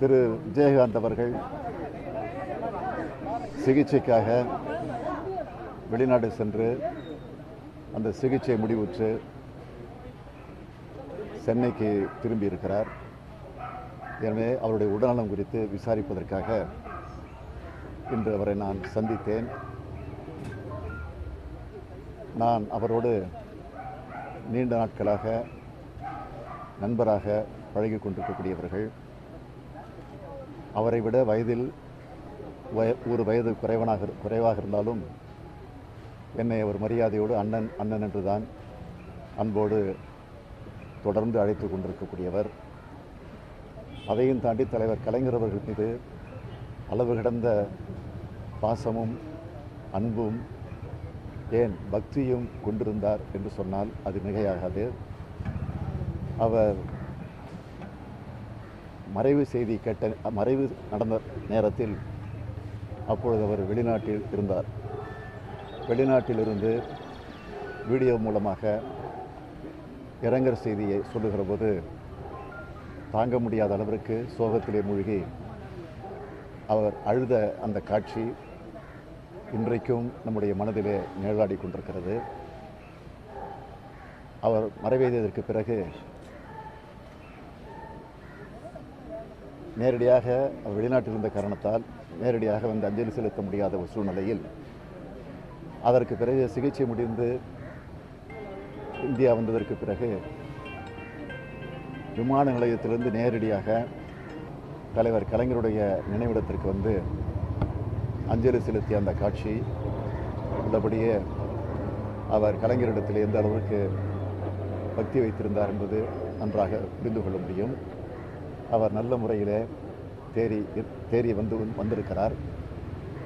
திரு விஜயகாந்த் அவர்கள் சிகிச்சைக்காக வெளிநாடு சென்று அந்த சிகிச்சை முடிவுற்று சென்னைக்கு திரும்பி இருக்கிறார் எனவே அவருடைய உடல்நலம் குறித்து விசாரிப்பதற்காக இன்று அவரை நான் சந்தித்தேன். நான் அவரோடு நீண்ட நாட்களாக நண்பராக பழகி கொண்டிருக்கக்கூடியவர்கள். அவரை விட வயதில் வய ஒரு வயது குறைவனாக குறைவாக இருந்தாலும் என்னை அவர் மரியாதையோடு அண்ணன் அண்ணன் என்று தான் அன்போடு தொடர்ந்து அழைத்து கொண்டிருக்கக்கூடியவர். அதையும் தாண்டி தலைவர் கலைஞர் அவர்கள் மீது அளவு கடந்த பாசமும் அன்பும் ஏன் பக்தியும் கொண்டிருந்தார் என்று சொன்னால் அது மிகையாகாது. அவர் மறைவு செய்தி கேட்ட மறைவு நடந்த நேரத்தில் அப்பொழுது அவர் வெளிநாட்டில் இருந்தார். வெளிநாட்டிலிருந்து வீடியோ மூலமாக இரங்கல் செய்தியை சொல்லுகிற போது தாங்க முடியாத அளவிற்கு சோகத்திலே மூழ்கி அவர் அழுத அந்த காட்சி இன்றைக்கும் நம்முடைய மனதிலே நிழலாடி கொண்டிருக்கிறது. அவர் மறைவெய்ததற்கு பிறகு நேரடியாக அவர் வெளிநாட்டில் இருந்த காரணத்தால் நேரடியாக வந்து அஞ்சலி செலுத்த முடியாத ஒரு சூழ்நிலையில் அதற்கு பிறகு சிகிச்சை முடிந்து இந்தியா வந்ததற்கு பிறகு விமான நிலையத்திலிருந்து நேரடியாக தலைவர் கலைஞருடைய நினைவிடத்திற்கு வந்து அஞ்சலி செலுத்திய அந்த காட்சி உள்ளபடியே அவர் கலைஞரிடத்தில் எந்த அளவுக்கு பக்தி வைத்திருந்தார் என்பது நன்றாக புரிந்து கொள்ள முடியும். அவர் நல்ல முறையிலே தேறி தேறி வந்து வந்திருக்கிறார்.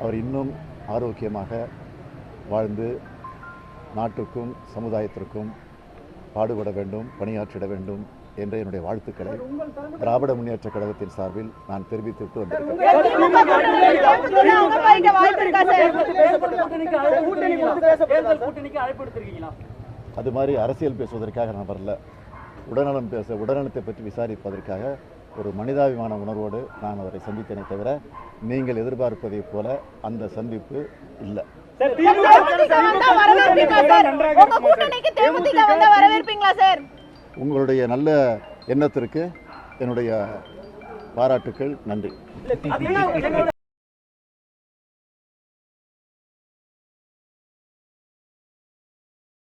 அவர் இன்னும் ஆரோக்கியமாக வாழ்ந்து நாட்டுக்கும் சமுதாயத்திற்கும் பாடுபட வேண்டும் பணியாற்றிட வேண்டும் என்ற என்னுடைய வாழ்த்துக்களை திராவிட முன்னேற்ற கழகத்தின் சார்பில் நான் தெரிவித்துவிட்டு வந்திருக்கிறேன் அது மாதிரி அரசியல் பேசுவதற்காக நான் வரல. உடல்நலம் பேச உடல்நலத்தை பற்றி விசாரிப்பதற்காக ஒரு மனிதாபிமான உணர்வோடு நான் அவரை சந்தித்தேனே தவிர நீங்கள் எதிர்பார்ப்பதைப் போல அந்த சந்திப்பு இல்லை. உங்களுடைய நல்ல எண்ணத்திற்கு என்னுடைய பாராட்டுக்கள் நன்றி.